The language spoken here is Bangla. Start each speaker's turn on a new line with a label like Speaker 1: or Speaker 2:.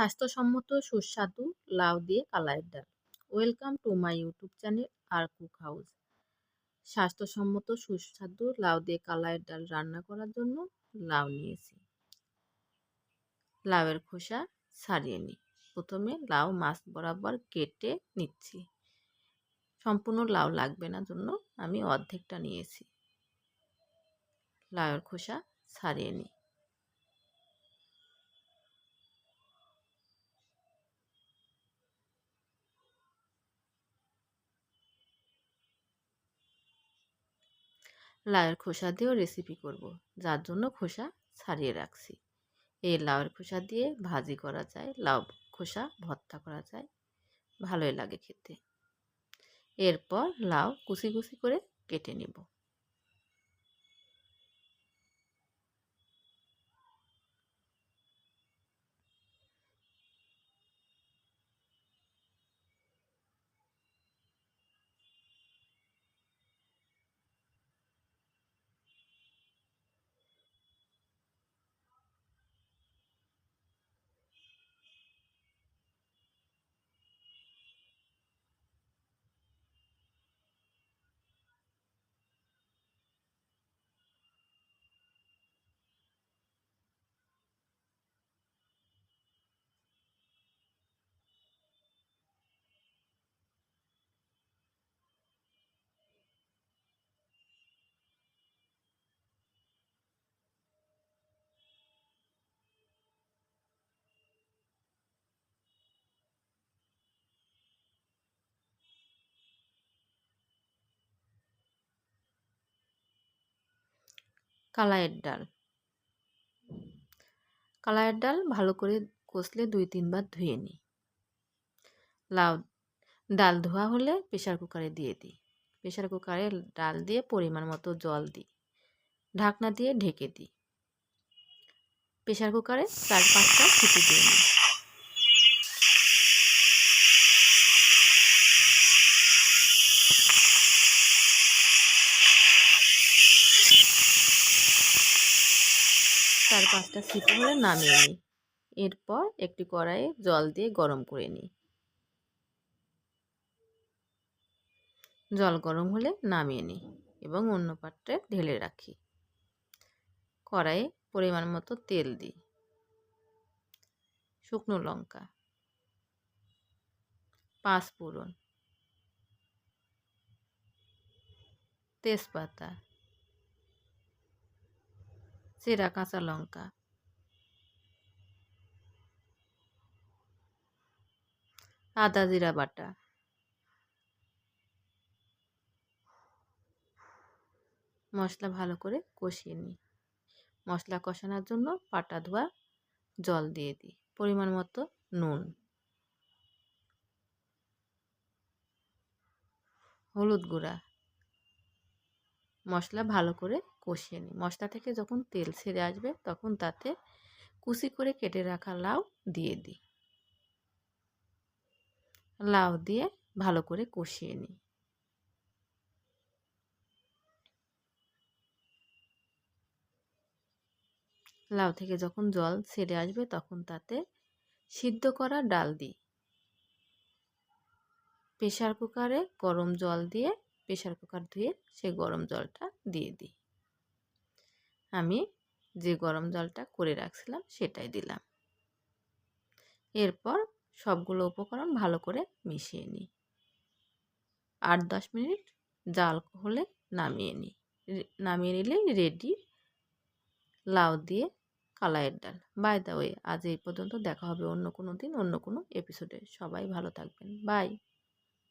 Speaker 1: স্বাস্থ্যসম্মত, সুস্বাদু লাউ দিয়ে কালাইয়ের ডাল। Welcome to my YouTube channel R cook house স্বাস্থ্যসম্মত, সুস্বাদু লাউ দিয়ে কালাইয়ের ডাল রান্না করার জন্য লাউ নিয়েছি। লাউয়ের খোসা ছাড়িয়ে নিই। প্রথমে লাউ মাছ বরাবর কেটে নিচ্ছি। সম্পূর্ণ লাউ লাগবে না জন্য আমি অর্ধেকটা নিয়েছি। লাউয়ের খোসা ছাড়িয়ে নিই। লাউয়ের খোসা দিয়েও রেসিপি করব। যার জন্য খোসা ছাড়িয়ে রাখছি। এই লাউয়ের খোসা দিয়ে ভাজি করা যায়, লাউ খোসা ভর্তা করা যায়। ভালোই লাগে খেতে। এরপর লাউ কুচি কুচি করে কেটে নেব। কালাইয়ের ডাল। কালায়ের ডাল ভালো করে কষলে দুই তিনবার ধুয়ে নিই। লাউ, ডাল ধোয়া হলে প্রেশার কুকারে দিয়ে দিই। প্রেশার কুকারে ডাল দিয়ে পরিমাণ মতো জল দিই। ঢাকনা দিয়ে ঢেকে দিই। প্রেশার কুকারে চার পাঁচটা সিটি দিয়ে নিই। চার পাঁচটা সিটি হলে নামিয়ে নিই। এরপর একটি কড়াইয়ে জল দিয়ে গরম করে নিই। জল গরম হলে নামিয়ে নিই এবং অন্য পাত্রে ঢেলে রাখি। কড়াইয়ে পরিমাণ মতো তেল দিই। শুকনো লঙ্কা। পাঁচ ফোড়ন। তেজপাতা। চেরা কাঁচা লঙ্কা আদা জিরা বাটা মশলা ভালো করে কষিয়ে নিই। মশলা কষানোর জন্য পাটা ধোয়া, জল দিয়ে দিই। পরিমাণ মতো নুন। হলুদ গুঁড়া। মশলা ভালো করে কষিয়ে নিই। মশলা থেকে যখন তেল ছেড়ে আসবে তখন তাতে কুচি করে কেটে রাখা লাউ দিয়ে দিই। লাউ দিয়ে ভালো করে কষিয়ে নিই। লাউ থেকে যখন জল ছেড়ে আসবে তখন তাতে সিদ্ধ করা ডাল দিই। প্রেশার কুকারে গরম জল দিয়ে প্রেশার কুকার ধুয়ে সে গরম জলটা দিয়ে দিই। আমি যে গরম জলটা করে রাখছিলাম সেটাই দিলাম। এরপর সবগুলো উপকরণ ভালো করে মিশিয়ে নিই। আট দশ মিনিট জাল হলে নামিয়ে নিই। নামিয়ে নিলেই রেডি লাউ দিয়ে কালাইয়ের ডাল। বাই দা ওয়ে আজ এই পর্যন্ত দেখা হবে অন্য কোনো দিন, অন্য কোনো এপিসোডে সবাই ভালো থাকবেন। বাই